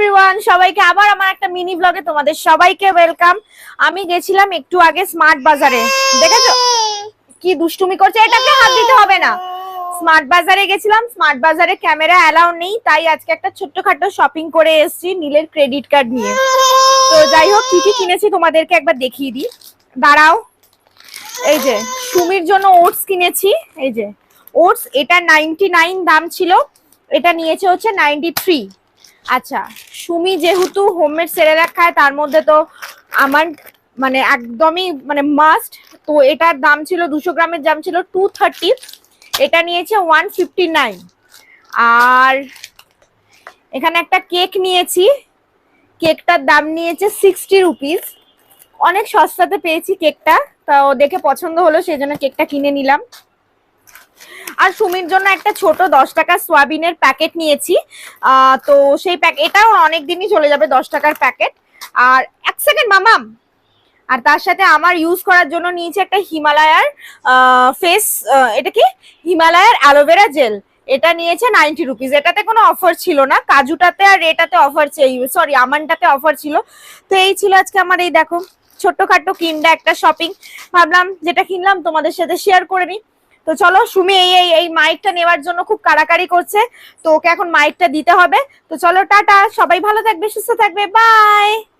Everyone সবাইকে আবার আমার একটা মিনি ব্লগে তোমাদের সবাইকে ওয়েলকাম আমি গেছিলাম একটু আগে স্মার্ট বাজারে, দেখেছ? কি দুষ্টুমি করছে এটাকে হাত দিতে হবে না। স্মার্ট বাজারে গেছিলাম স্মার্ট বাজারে ক্যামেরা অ্যালাউ নেই, তাই আজকে একটা ছোট্টখাটো শপিং করে এসেছি নীলের ক্রেডিট কার্ড নিয়ে। তো যাই হোক, কি কি কিনেছি তোমাদেরকে একবার দেখিয়ে দিই। দাঁড়াও, এই যে, সুমির জন্য ওটস কিনেছি, এই যে ওটস এটা নাইনটি নাইন দাম ছিল, এটা নিয়েছে হচ্ছে নাইনটি থ্রি আচ্ছা সুমি যেহেতু হোমমেড সেরেলাক খায়, তার মধ্যে তো আমার মানে একদমই মানে মাস্ট তো এটার দাম ছিল দুশো গ্রামের দাম ছিল টু থার্টি এটা নিয়েছে ওয়ান ফিফটি নাইন আর এখানে একটা কেক নিয়েছি। কেকটার দাম নিয়েছে সিক্সটি রুপিস অনেক সস্তাতে পেয়েছি কেকটা। তো দেখে পছন্দ হলো, সেই জন্য কেকটা কিনে নিলাম। আর সুমির জন্য একটা ছোট দশ টাকার সোয়াবিনের প্যাকেট নিয়েছি। তো সেই প্যাক, এটাও অনেক দিনই চলে যাবে দশ টাকার প্যাকেট। আর এক সেকেন্ড, মামাম। আর তার সাথে আমার ইউজ করার জন্য নিয়েছি একটা হিমালয়ার ফেস এটা কি? হিমালয়ার অ্যালোভেরা জেল। এটা নিয়েছে নাইনটি রুপিস এটাতে কোনো অফার ছিল না। কাজুটাতে আর এটাতে অফার সরি আমানটাতে অফার ছিল। তো এই ছিল আজকে আমার এই, দেখো, ছোট্টখাট্টো কিনডা একটা শপিং ভাবলাম যেটা কিনলাম তোমাদের সাথে শেয়ার করে নিই। তো চলো, সুমি এই এই এই মাইকটা নেওয়ার জন্য খুব কাড়াকাড়ি করছে, তো ওকে এখন মাইকটা দিতে হবে। তো চলো, টাটা, সবাই ভালো থাকবে, সুস্থ থাকবে বাই